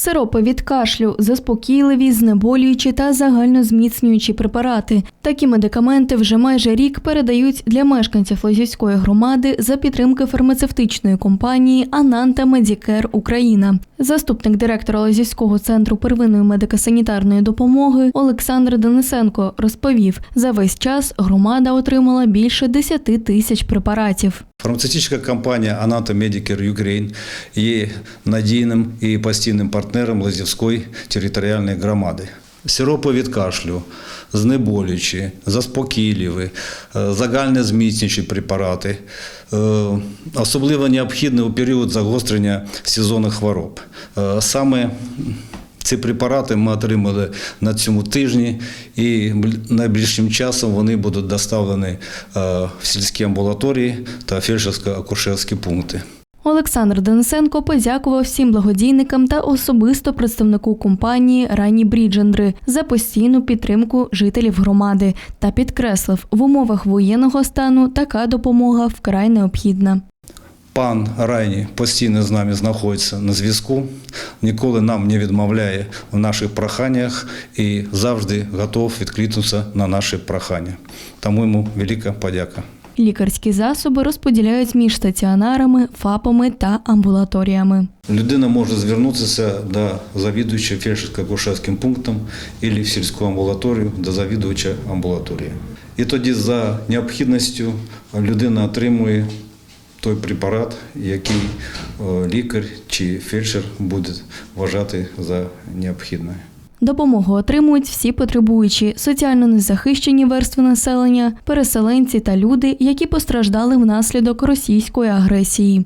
Сиропи від кашлю, заспокійливі, знеболюючі та загальнозміцнюючі препарати. Такі медикаменти вже майже рік передають для мешканців Лозівської громади за підтримки фармацевтичної компанії Ананта Медікер Україна. Заступник директора Лозівського центру первинної медико-санітарної допомоги Олександр Денисенко розповів, за весь час громада отримала більше 10 тисяч препаратів. Фармацевтична компанія Anata Medicare Ukraine є надійним і постійним партнером Лазівської територіальної громади. Сиропи від кашлю, знеболюючі, заспокійливі, е, загальнозміцнюючі препарати, е, особливо необхідні у період загострення сезонних хвороб. Е, Саме ці препарати ми отримали на цьому тижні, і бл- найближчим часом вони будуть доставлені е, в сільські амбулаторії та фельдшерсько-акушерські пункти. Олександр Денисенко подякував всім благодійникам та особисто представнику компанії Рані Бріджендри за постійну підтримку жителів громади та підкреслив, в умовах воєнного стану така допомога вкрай необхідна. Пан Райні постійно з нами знаходиться на зв'язку, ніколи нам не відмовляє в наших проханнях і завжди готов відкликнутися на наші прохання. Тому йому велика подяка. Лікарські засоби розподіляють між стаціонарами, ФАПами та амбулаторіями. Людина може звернутися до завідувача фельдшерсько-акушерським пунктом або в сільську амбулаторію до завідувача амбулаторії. І тоді за необхідністю людина отримує той препарат, який е, лікар чи фельдшер буде вважати за необхідне. Допомогу отримують всі потребуючі, соціально незахищені верстви населення, переселенці та люди, які постраждали внаслідок російської агресії.